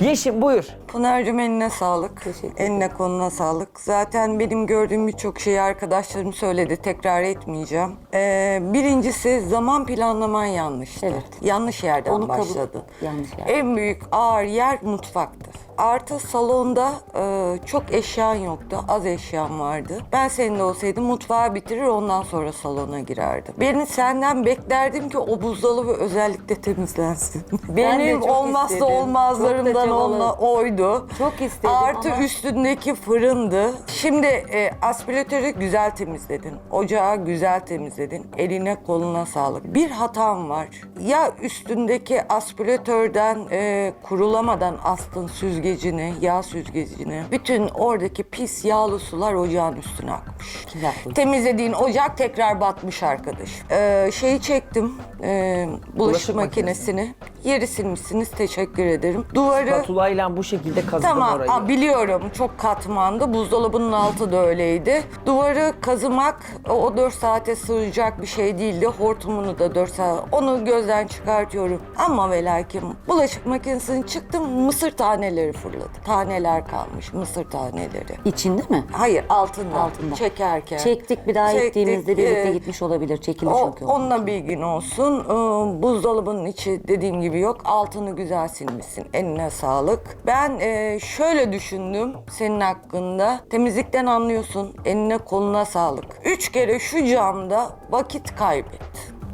Yeşim buyur. Pınar'cığım eline sağlık. Eline koluna sağlık. Zaten benim gördüğüm birçok şeyi arkadaşlarım söyledi. Tekrar etmeyeceğim. Ee, birincisi zaman planlaman yanlıştı. Evet. Yanlış yerden Onu kabul- başladın. yanlış yer. En büyük ağır yer mutfaktı. Artı salonda e, çok eşyan yoktu. Az eşyan vardı. Ben seninle olsaydım mutfağı bitirir ondan sonra salona girerdim. Beni senden beklerdim ki o buzdolabı özellikle temizlensin. Benim çok olmazsa istedim. olmazlarımdan Çok da onunla çabaladım. oydu. Çok istedim Artı ama- üstündeki fırındı. Şimdi e, aspiratörü güzel temizledin. Ocağı güzel temizledin. Eline koluna sağlık. Bir hatam var. Ya üstündeki aspiratörden e, kurulamadan astın süzgecini, yağ süzgecini. Bütün oradaki pis yağlı sular ocağın üstüne akmış. Yaptı? Temizlediğin ocak tekrar batmış arkadaş. Ee, şeyi çektim. e, bulaşık, Bulaşık makinesini. Yeri silmişsiniz. Teşekkür ederim. Duvarı Spatulayla bu şekilde kazıdım Tamam orayı. aa, biliyorum çok katmandı. Buzdolabının altı da öyleydi. Duvarı kazımak o, o 4 saate sığacak bir şey değildi. Hortumunu da 4 saat onu gözden çıkartıyorum. Ama ve lakin bulaşık makinesini çıktım mısır taneleri fırladı. Taneler kalmış mısır taneleri. İçinde mi? Hayır altında. Altında. Çekerken. Çektik bir daha Çektik, gittiğimizde birlikte e, gitmiş olabilir. Çekilmiş o, onunla bilgin olsun. Ee, buzdolabının içi dediğim gibi yok. Altını güzel silmişsin. Eline sağlık. Ben e, şöyle düşündüm senin hakkında. Temizlikten anlıyorsun. Eline koluna sağlık. Üç kere şu camda vakit kaybet.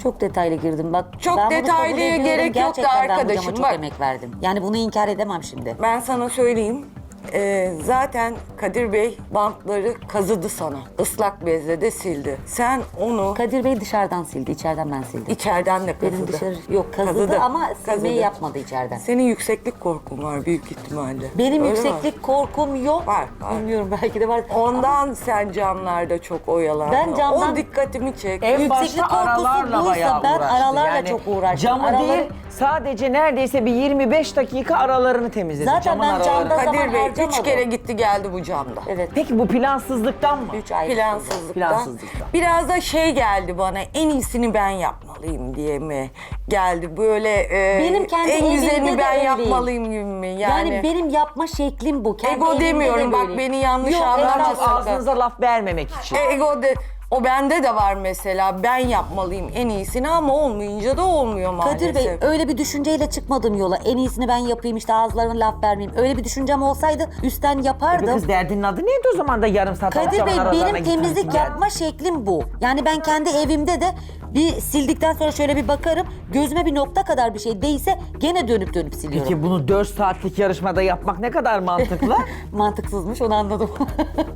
Çok detaylı girdim bak. Çok ben bunu kabul detaylıya ediyorum. gerek yoktu Gerçekten ben bu arkadaşım, cama çok bak. emek verdim. Yani bunu inkar edemem şimdi. Ben sana söyleyeyim. E, zaten Kadir Bey bantları kazıdı sana. Islak bezle de sildi. Sen onu Kadir Bey dışarıdan sildi, içeriden ben sildim. içeriden de kazıdı. Benim dışarı yok kazıdı, ama silmeyi kazıdı. yapmadı içeriden. Senin yükseklik korkun var büyük ihtimalle. Benim Öyle mi? yükseklik korkum yok. Var, var. Bilmiyorum belki de var. Ondan sen camlarda çok oyalandın. Ben camdan- O dikkatimi çek. En Yükseklik başta korkusu aralarla buysa bayağı ben uğraştı. aralarla Yani çok uğraştım. Camı Araları- değil sadece neredeyse bir 25 dakika aralarını temizledi. Zaten camın ben aralarını. camda- zaman Kadir Bey üç harcamadım. kere gitti geldi bu camda. Evet. Peki bu plansızlıktan mı? Üç ay. Plansızlıktan. Plansızlıktan. Biraz da şey geldi bana en iyisini ben yapmalıyım diye mi geldi böyle e, Benim kendi en evimde güzelini de ben öyleyim. yapmalıyım gibi mi? Yani, Yani, benim yapma şeklim bu. Kendi Ego evimde de demiyorum, bak böyleyim. beni yanlış Yok, anlama. Ağzınıza laf vermemek için. ego de o bende de var mesela ben yapmalıyım en iyisini ama olmayınca da olmuyor maalesef. Kadir Bey öyle bir düşünceyle çıkmadım yola. En iyisini ben yapayım işte ağızlarına laf vermeyeyim. Öyle bir düşüncem olsaydı üstten yapardım. kız derdinin adı neydi o zaman da yarım saat Kadir Bey benim temizlik yapma şeklim bu. Yani ben kendi evimde de bir sildikten sonra şöyle bir bakarım. Gözüme bir nokta kadar bir şey değse gene dönüp dönüp siliyorum. Peki bunu 4 saatlik yarışmada yapmak ne kadar mantıklı? Mantıksızmış onu anladım.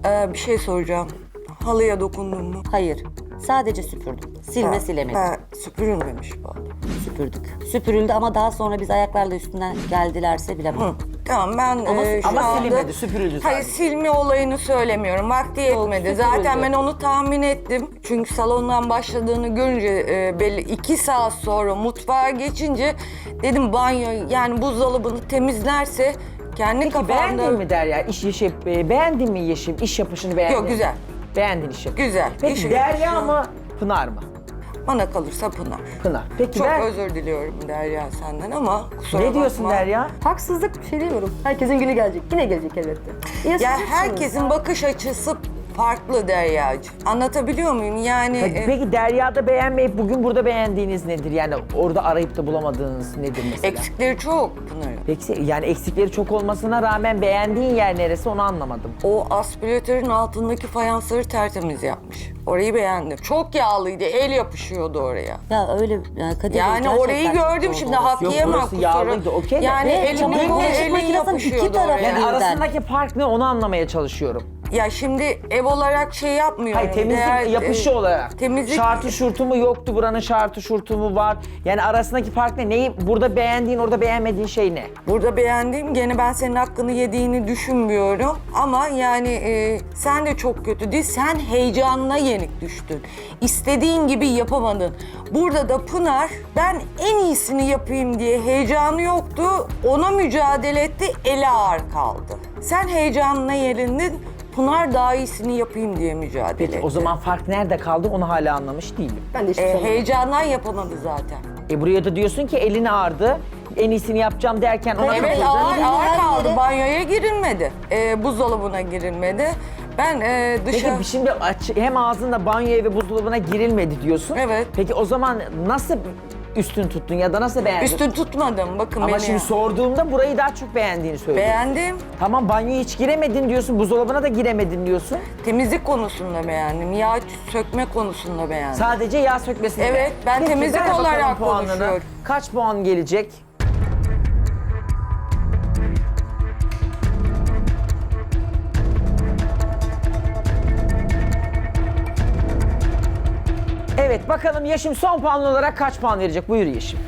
Ee, bir şey soracağım. Halıya dokundun mu? Hayır. Sadece süpürdüm. Silme Ha, silemedim. ha, süpürülmemiş bu. Süpürdük. Süpürüldü ama daha sonra biz ayaklarla üstünden geldilerse bilemem. Hı, Tamam ben Ama- e, şu ama anda- silinmedi, süpürüldü Hayır sadece. silme olayını söylemiyorum. Vakti yetmedi. süpürüldü. Zaten ben onu tahmin ettim. Çünkü salondan başladığını görünce e, belli iki saat sonra mutfağa geçince dedim banyo yani buzdolabını temizlerse kendi Peki kafamda... beğendin mi Derya? İş yeşim, e, beğendin mi Yeşim? İş yapışını beğendin Yok, mi? güzel. Beğendin iş yapışını. Güzel. Peki İş Derya mı Pınar mı? Bana kalırsa Pınar. Pınar. Peki Çok ben... özür diliyorum Derya senden ama kusura Ne diyorsun bakma. Derya? Haksızlık bir şey demiyorum. Herkesin günü gelecek. Yine gelecek elbette. Ya Yaşayacaksınız. herkesin bakış açısı farklı Derya'cığım. Anlatabiliyor muyum? Yani... Peki, e, peki Derya'da beğenmeyip bugün burada beğendiğiniz nedir? Yani orada arayıp da bulamadığınız nedir mesela? Eksikleri çok Pınar'ın. Peki yani eksikleri çok olmasına rağmen beğendiğin yer neresi onu anlamadım. O aspiratörün altındaki fayansları tertemiz yapmış. Orayı beğendim. Çok yağlıydı, el yapışıyordu oraya. Ya öyle ya Kadir Bey Yani gerçekten orayı çok gördüm doğru şimdi hak Yok, yiyemem kusura. yağlıydı, okey de. Yani Ve çamaşır makinesinin iki yapışıyordu tarafı oraya. Yani Birden. arasındaki fark ne onu anlamaya çalışıyorum. Ya şimdi ev olarak şey yapmıyorum. Hayır temizlik Değer- yapışı e, olarak. Temizlik Şartı şurtu mu yoktu buranın şartı şurtu mu var? Yani arasındaki fark ne? Neyi burada beğendiğin orada beğenmediğin şey ne? Burada beğendiğim gene ben senin hakkını yediğini düşünmüyorum. Ama yani e, sen de çok kötü değil. Sen heyecanına yenik düştün. İstediğin gibi yapamadın. Burada da Pınar ben en iyisini yapayım diye heyecanı yoktu. Ona mücadele etti, eli ağır kaldı. Sen heyecanına yerindin. Pınar daha iyisini yapayım diye mücadele Peki etti. o zaman fark nerede kaldı onu hala anlamış değilim. Ben de hiçbir E, şey heyecandan yapamadı zaten. E buraya da diyorsun ki elini ağrıdı. En iyisini yapacağım derken ona Evet Bey, ağır böyle ağır her kaldı banyoya girilmedi. E, buzdolabına girilmedi. Ben e, dışarı... Peki şimdi aç- hem ağzında banyoya ve buzdolabına girilmedi diyorsun. Evet. Peki o zaman nasıl üstün tuttun ya da nasıl beğendin? Üstün tutmadım bakın Ama beni. şimdi sorduğumda burayı daha çok beğendiğini söylüyorsun. Beğendim. Tamam banyoya hiç giremedin diyorsun, buzdolabına da giremedin diyorsun. Temizlik konusunda beğendim. Yağ sökme konusunda beğendim. Sadece yağ sökmesini. Evet, ben temizlik ver bakalım olarak puanını. konuşuyorum. Kaç puan gelecek? Evet bakalım Yeşim son puan olarak kaç puan verecek? Buyur Yeşim.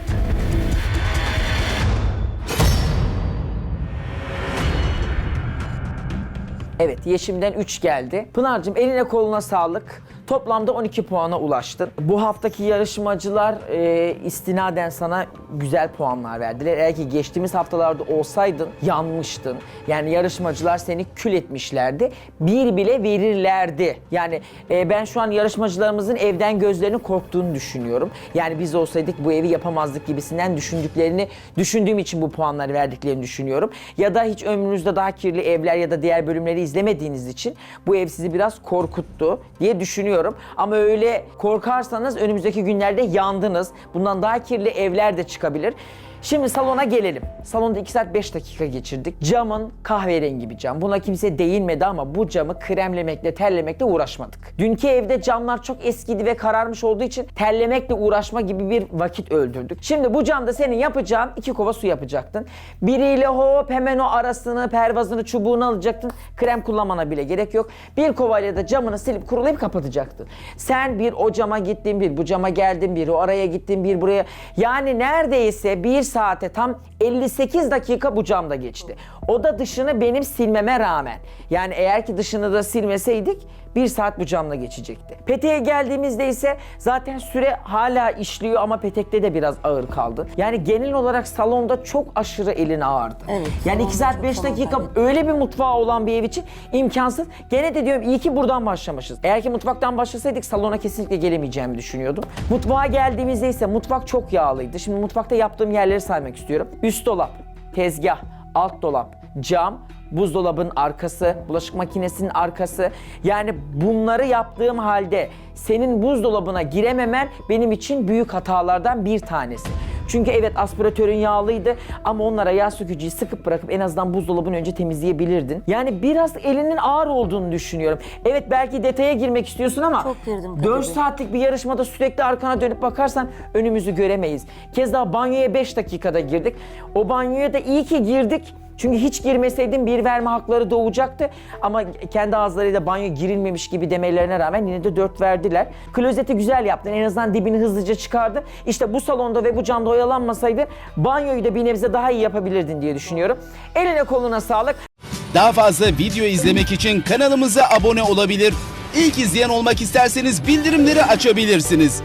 Evet Yeşim'den 3 geldi. Pınar'cığım eline koluna sağlık. Toplamda 12 puana ulaştın. Bu haftaki yarışmacılar e, istinaden sana güzel puanlar verdiler. Eğer ki geçtiğimiz haftalarda olsaydın yanmıştın. Yani yarışmacılar seni kül etmişlerdi. Bir bile verirlerdi. Yani e, ben şu an yarışmacılarımızın evden gözlerinin korktuğunu düşünüyorum. Yani biz olsaydık bu evi yapamazdık gibisinden düşündüklerini düşündüğüm için bu puanları verdiklerini düşünüyorum. Ya da hiç ömrünüzde daha kirli evler ya da diğer bölümleri izlemediğiniz için bu ev sizi biraz korkuttu diye düşünüyorum. Ama öyle korkarsanız önümüzdeki günlerde yandınız. Bundan daha kirli evler de çıkabilir. Şimdi salona gelelim. Salonda 2 saat 5 dakika geçirdik. Camın kahverengi bir cam. Buna kimse değinmedi ama bu camı kremlemekle, terlemekle uğraşmadık. Dünkü evde camlar çok eskidi ve kararmış olduğu için terlemekle uğraşma gibi bir vakit öldürdük. Şimdi bu camda senin yapacağın iki kova su yapacaktın. Biriyle hop hemen o arasını, pervazını, çubuğunu alacaktın. Krem kullanmana bile gerek yok. Bir kovayla da camını silip kurulayıp kapatacaktın. Sen bir o cama gittin, bir bu cama geldin, bir o araya gittin, bir buraya. Yani neredeyse bir saate tam 58 dakika bu camda geçti. O da dışını benim silmeme rağmen. Yani eğer ki dışını da silmeseydik bir saat bu camla geçecekti. Peteğe geldiğimizde ise zaten süre hala işliyor ama petekte de biraz ağır kaldı. Yani genel olarak salonda çok aşırı elin ağırdı. Evet, yani 2 salonda saat çok 5 dakika öyle bir mutfağı olan bir ev için imkansız. Gene de diyorum iyi ki buradan başlamışız. Eğer ki mutfaktan başlasaydık salona kesinlikle gelemeyeceğimi düşünüyordum. Mutfağa geldiğimizde ise mutfak çok yağlıydı. Şimdi mutfakta yaptığım yerleri saymak istiyorum. Üst dolap, tezgah, alt dolap, cam, buzdolabının arkası, bulaşık makinesinin arkası. Yani bunları yaptığım halde senin buzdolabına girememen benim için büyük hatalardan bir tanesi. Çünkü evet aspiratörün yağlıydı ama onlara yağ sökücüyü sıkıp bırakıp en azından buzdolabını önce temizleyebilirdin. Yani biraz elinin ağır olduğunu düşünüyorum. Evet belki detaya girmek istiyorsun ama Çok girdim Kadir 4 Bey. saatlik bir yarışmada sürekli arkana dönüp bakarsan önümüzü göremeyiz. Keza banyoya 5 dakikada girdik. O banyoya da iyi ki girdik. Çünkü hiç girmeseydin bir verme hakları doğacaktı. Ama kendi ağızlarıyla banyo girilmemiş gibi demelerine rağmen yine de 4 verdiler. Klozeti güzel yaptın. En azından dibini hızlıca çıkardı. İşte bu salonda ve bu camda oyalanmasaydı banyoyu da bir nebze daha iyi yapabilirdin diye düşünüyorum. Eline koluna sağlık. Daha fazla video izlemek için kanalımıza abone olabilir. İlk izleyen olmak isterseniz bildirimleri açabilirsiniz.